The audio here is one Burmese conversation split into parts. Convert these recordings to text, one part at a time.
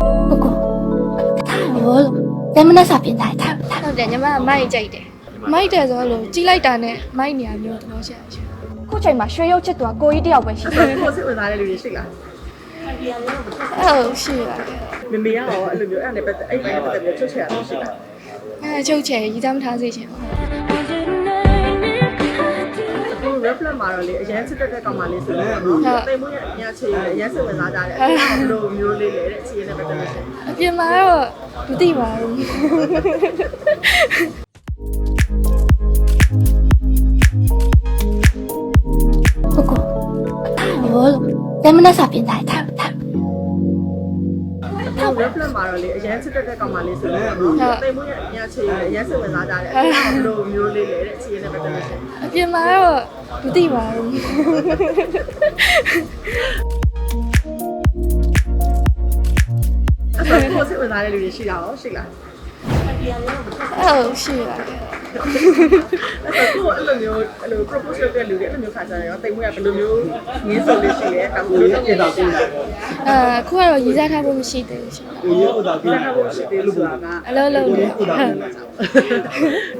ကိုကိုထားရောလဲမနဲ့စာပြင်ထားထားထားဟုတ်တယ်ညီမကမိုက်ကြိုက်တယ်မိုက်တယ်ဆိုတော့လို့ကြီးလိုက်တာနဲ့မိုက်နေရမျိုးသဘောရှိရရှင်ခုချိန်မှာရွှေရုပ်ချစ်သူကကိုကြီးတယောက်ပဲရှိတယ်ကိုစိတ်ဝင်စားတဲ့လူတွေရှိလားဟုတ်ရှိပါတယ်မမေရောအဲ့လိုမျိုးအဲ့ဒါနဲ့ပတ်သက်အဲ့ဘက်နဲ့ပတ်သက်ပြီးချွတ်ချရလို့ရှိလားအဲချုပ်ချယ်ရီသားမထားစေချင်ဘူး အခု reflect မှာတော့လေအရန်စစ်တက်တဲ့ကောင်မလေးဆိုတော့နော်တိမ်မွေးရဲ့အညာချေရအရန်စိတ်ဝင်စားကြတယ်အဲ့ဒါဘယ်လိုမျိုးလေးလဲတဲ့အခြေအနေနဲ့ပတ်သက်လို့ရှိရင်အပြင်မှာတော့မသိပါဘူးကိုကိုထားရောလဲမနဲ့စာ ပြင်ထားထားထားအခု reflect မှာတော့လေအရန်စစ်တက်တဲ့ကောင်မလေးဆိုတော့နော်တိမ်မွေးရဲ့အညာချေရအရန်စိတ်ဝင်စားကြတယ်အဲ့ဒါဘယ်လိုမျိုးလေးလဲတဲ့အခြေအနေနဲ့ပတ်သက်လို့ရှိရင်အပြင်မှာတော့မသိပါဘူးအဲ့ဒါကိုစိတ်ဝင်စားတဲ့လူတွေရှိတာရောရှိလားဟုတ်ရှိပါတယ် အဲ့တော့ကိုအဲ့လိုမျိုးအဲ့လို propose လုပ်တဲ့လူတွေအဲ့လိုမျိုးခါကြတယ်ရောတိမ်မွေးကဘယ်လိုမျိုးငင်းဆိုလေးရှိလဲအခုလိုလုပ်ပြတော့ရှိလားအဲခုကတော့ရီသားထားဖို့မရှိသေးဘူးရှင်ကိုရုပ်ဥဒ္ဒါကိစ္စကိုရှိသေးလို့ဆိုတာကအလုံးလုံးနေဟုတ်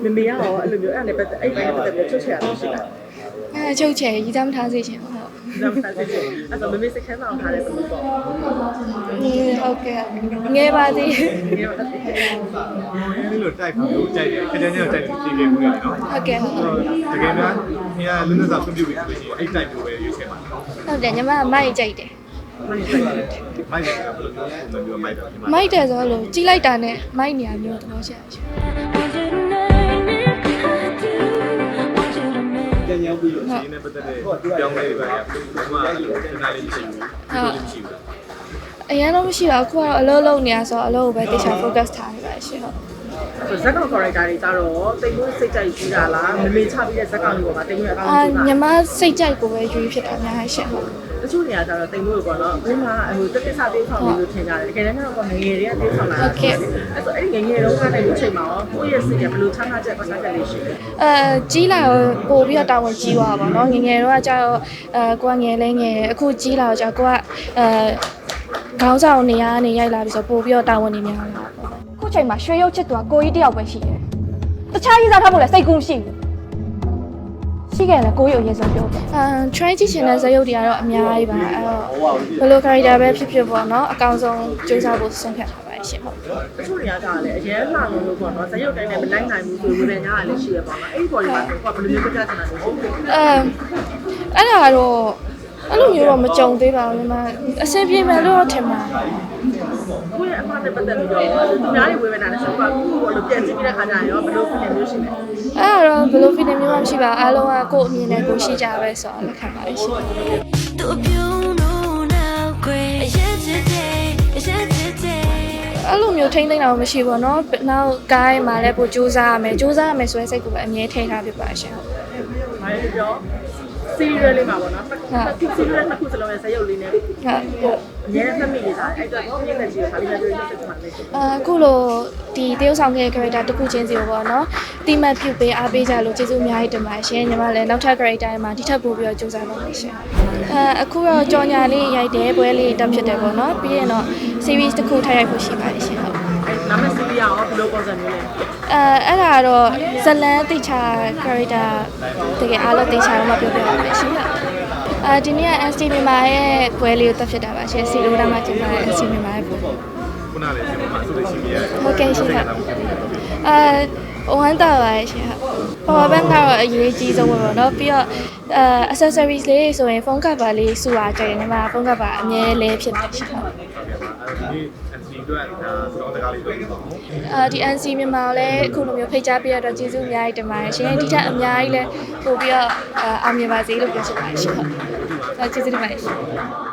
မမေရောအဲ့လိုမျိုးအဲ့ဒါနဲ့ပတ်သက်အဲ့ဘက်နဲ့ပတ်သက်ပြီးချွတ်ချရလို့ရှိလား အဲချုပ်ချယ်ရီသားမထားစေချင်ဘူးဟုတ်ဒီမှာဆက်စစ်အဲ့တော့မမေစိတ်ခဲအောင်ထားတဲ့ပုံပေါ့ဟုတ်ကဲ့ငယ်ပါသေးဒီမှာတက်တယ်ဒီလိုတိုက်ခါလို့ကြိုက်တယ်ခကြမ်းကြမ်းတိုက်တယ်ဖြေခဲ့မှုရတယ်နော်ဟုတ်ကဲ့ဟုတ်တကယ်များခင်ဗျာလူနဲ့စာပြုတ်ပြုတ်ပြီးဆိုရင်အဲ့တိုက်မျိုးပဲရွေးချယ်ပါနော်ဟုတ်တယ်ညီမကမိုက်ကြိုက်တယ်မင်းစိတ်တယ်မိုက်တယ်ကဘယ်လိုမျိုးမိုက်တယ်ဒီမှာမိုက်တယ်ဆိုတော့လို့ကြီးလိုက်တာနဲ့မိုက်နေရမျိုးသဘောရှိရရှင်ကြမ်းကြ မ်းပြီးလို့ဒီနေ့ပတ်သက်တဲ့ပြောင်းလဲတွေပါရဘယ်မှာအဲ့လိုခဏလေးမရှိဘူးမရှိဘူးအရင်တော့မရှိပါဘူးခုကတော့အလုပ်လုပ်နေရဆိုတော့အလုပ်ကိုပဲတေချာ focus ထားနေပါရှင်ဟုတ်ဇက်ကောင် character တွေကြတော့တိမ်မွေးစိတ်ကြိုက်ရှိတာလားမမေချပြီးတဲ့ဇက်ကောင်တွေပေါ်မှာတိမ်မွေးအကောင်းအာဆုံးညီတာမစိတ်ကြိုက်ကိုပဲယူဖြစ်တာများရှင်ဟုတ် တချို့နေရာကျတော့တိမ်မွေးပေါ့နော်ဘယ်မှာဟိုတက်တက်စားသေးဆောင်လို့ထင်ကြတယ်တကယ်တမ်းကျတော့ငငယ်တွေကသေးဆောင်လာအဲ့ဆိုအဲ့ဒီငငယ်တုန်းကလည်းဒီချိန်မှာရောကိုယ့်ရဲ့စိတ်ကဘယ်လိုချမ်းသာချက်ပတ်သက်ချက်လေးရှိလဲအဲကြီးလာတော့ပို့ပြီးတော့တာဝန်ကြီးသွားပါတော့ငယ်ငယ်တော့ကျတော့အဲကိုကငယ်လဲငယ်တယ်အခုကြီးလာတော့ကျကိုကအဲခေါင်းဆောင်နေရနေရိုက်လာပြီးဆိုပို့ပြီးတော့တာဝန်နေများလာပေါ့ခုချိန်မှာရွှေရုပ်ချစ်သူကကိုကြီးတယောက်ပဲရှိတယ်တခြားရေးစားထားဖို့လည်းစိတ်ကူးမရှိဘူး ရှိခဲ့ရင်လည်းကိုကြီးကိုအရင်ဆုံးပြောပါအာ try ကြည့်ချင်တဲ့ဇာတ်ရုပ်တွေကတော့အများကြီးပါအဲ့တော့ဘယ်လို character ပဲဖြစ်ဖြစ်ပေါ့နော်အကောင်းဆုံးစူးစမ်းဖို့ဆုံးဖြတ်ထားပါတယ်ရှင်ဟုတ်တချို့နေရာကျတော့လည်းအရင်လှလို့လို့ပေါ့နော်ဇက်ရုပ်တိုင်းနဲ့မလိုက်နိုင်ဘူးဆိုဝေဒနာကလည်းရှိရပါတော့အဲ့ဒီပေါ်ဒီမှာကိုကဘယ်လိုမျိုးကြကြချင်တာလဲရှိတယ်အဲအဲ့ဒါကတော့အဲ့လိုမျိုးတော့မကြုံသေးပါဘူးညီမအဆင်ပြေမယ်လို့တော့ထင်ပါ ကိုယ့်ရဲ့အမှားနဲ့ပတ်သက်ပြီးတော့သူများတွေဝေဖန်တာလည်းဆိုတော့ကိုယ့်ကိုလိုပြန်ကြည့်ပြီးတဲ့ခါကျရင်ရောဘယ်လိုဖြစ်နေမျိုးရှိလဲအဲ့တော့ဘယ်လိုဖြစ်နေမျိုးမှမရှိပါဘူးအားလုံးကကိုယ့်အမြင်နဲ့ကိုယ်ရှိကြပဲဆိုတော့လက်ခံပါတယ်ရှင်အဲ့လိုမျိုးထိမ့်သိမ့်တာမရှိဘူးเนาะနောက်ကိုင်းမှာလည်းပို့စူးစမ်းရမယ်စူးစမ်းရမယ်ဆိုတဲ့စိတ်ကိုပဲအမြဲထိထားဖြစ်ပါရှင်ဟုတ်ပါတယ်ပြော serial လေးမှာပေါ့နော်။တစ်ခု serial တစ်ခုစလုံးရဲ့ဇက်ရုပ်လေးနဲ့ဟုတ်အများနဲ့မိနေတာအဲ့တော့ပြည့်တဲ့ကြီးကိုခါပြီးတော့ပြောဖြစ်မှာလေ။အခုလိုဒီတရုပ်ဆောင်ခဲ့တဲ့ character တစ်ခုချင်းစီကိုပေါ့နော်တိမှတ်ပြုပေးအားပေးကြလို့ကျေးဇူးအများကြီးတင်ပါတယ်ရှင်ညီမလည်းနောက်ထပ် character တွေမှာဒီထက်ပိုပြီးတော့စူးစမ်းပါမယ်ရှင်အဲအခုတော့ကြော်ညာလေးရိုက်တယ်ပွဲလေးတက်ဖြစ်တယ်ပေါ့နော်ပြီးရင်တော့ series တစ်ခုထပ်ရိုက်ဖို့ရှိပါတယ်ရှင်ဟုတ်အဲ့နာမည်စီး ရအောင်ဘယ်လိုပုံစံမျိုးလဲအဲအဲ့ဒါကတော့ဇလန်းတိတ်ချ character တကယ်အားလုံးတိတ်ချတော့မှပြောပြပါမယ်ရှင်ဟုတ်အဲဒီနေ့က ST မြန်မာရဲ့ပွဲလေးကိုတက်ဖြစ်တာပါရှင်စီလိုဒါမှကျင်းပတဲ့ ST မြန်မာရဲ့ပွဲခုနလည်းဒီမှာဆိုလို့ရှိရင်ဟုတ်ကဲ့ရှင်ဟုတ် အဲဝမ်းတာပါရှင်ဟုတ် power bank ကတော့အရေးကြီးဆုံးပဲပေါ့နော်ပြီးတော့အဲ accessories လေးတွေဆိုရင်ဖုန်းကပ်ပါလေးစုအားကြတယ်ညီမဖုန်းကပ်ပါအမြဲလဲဖြစ်နေရှင်ဟုတ်ဒီ NC တို့ကစောင်းတကားလေးတွေ့ပါဦးအာဒီ NC မြန်မာကိုလည်းအခုလိုမျိုးဖိတ်ကြားပေးရတော့ကျေးဇူးအများကြီးတင်ပါတယ်ရှင်ဒီထက်အများကြီးလဲပို့ပြီးတော့အာအောင်မြင်ပါစေလို့ပြောချင်ပါတယ်ရှင်ဟုတ်ကျေးဇူးတင်ပါတယ်ရှင်